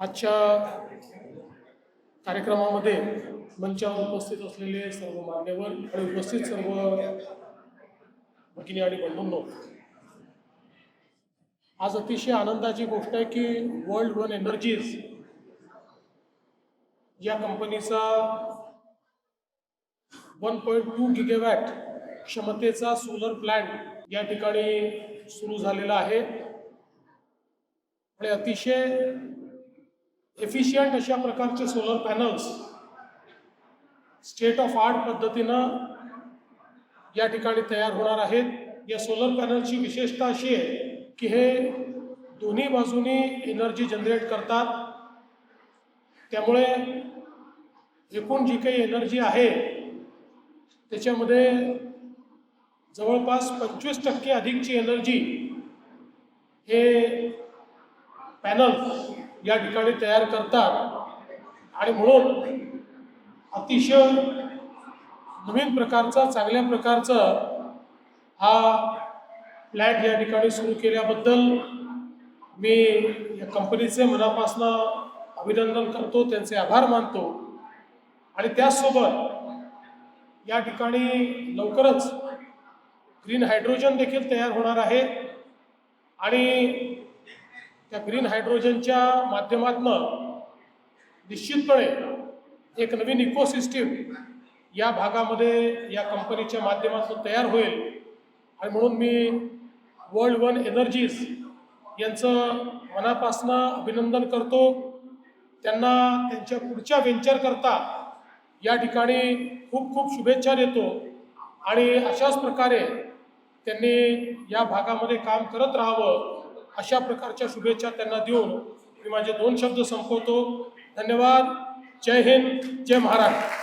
आजच्या कार्यक्रमामध्ये मंचावर उपस्थित असलेले सर्व मान्यवर आणि उपस्थित सर्व भगिनी आणि बंधूंनो आज अतिशय आनंदाची गोष्ट आहे की वर्ल्ड वन एनर्जीज या कंपनीचा वन पॉईंट टू गिगेवॅट क्षमतेचा सोलर प्लॅन्ट या ठिकाणी सुरू झालेला आहे. आणि अतिशय एफिशियंट अशा प्रकारचे solar panels state of art पद्धतीनं या ठिकाणी तयार होणार आहेत. या सोलर पॅनलची विशेषता अशी आहे की हे दोन्ही बाजूनी एनर्जी जनरेट करतात. त्यामुळे एकूण जी काही एनर्जी आहे त्याच्यामध्ये जवळपास पंचवीस टक्के अधिकची एनर्जी हे पॅनल या ठिकाणी तयार करतात. आणि म्हणून अतिशय नवीन प्रकारचा चांगल्या प्रकारचा हा प्लॅट या ठिकाणी सुरू केल्याबद्दल मी या कंपनीचे मनापासनं अभिनंदन करतो त्यांचे आभार मानतो. आणि त्याचसोबत या ठिकाणी लवकरच ग्रीन हायड्रोजन देखील तयार होणार आहे. आणि त्या ग्रीन हायड्रोजनच्या माध्यमातनं निश्चितपणे एक नवीन इकोसिस्टीम या भागामध्ये या कंपनीच्या माध्यमातून तयार होईल. आणि म्हणून मी वर्ल्ड वन एनर्जीज यांचं मनापासनं अभिनंदन करतो. त्यांना त्यांच्या पुढच्या व्हेंचरकरता करता या ठिकाणी खूप खूप शुभेच्छा देतो. आणि अशाच प्रकारे त्यांनी या भागामध्ये काम करत राहावं. अशा प्रकारच्या शुभेच्छा त्यांना देऊन मी माझे दोन शब्द संपवतो. धन्यवाद. जय हिंद. जय महाराष्ट्र.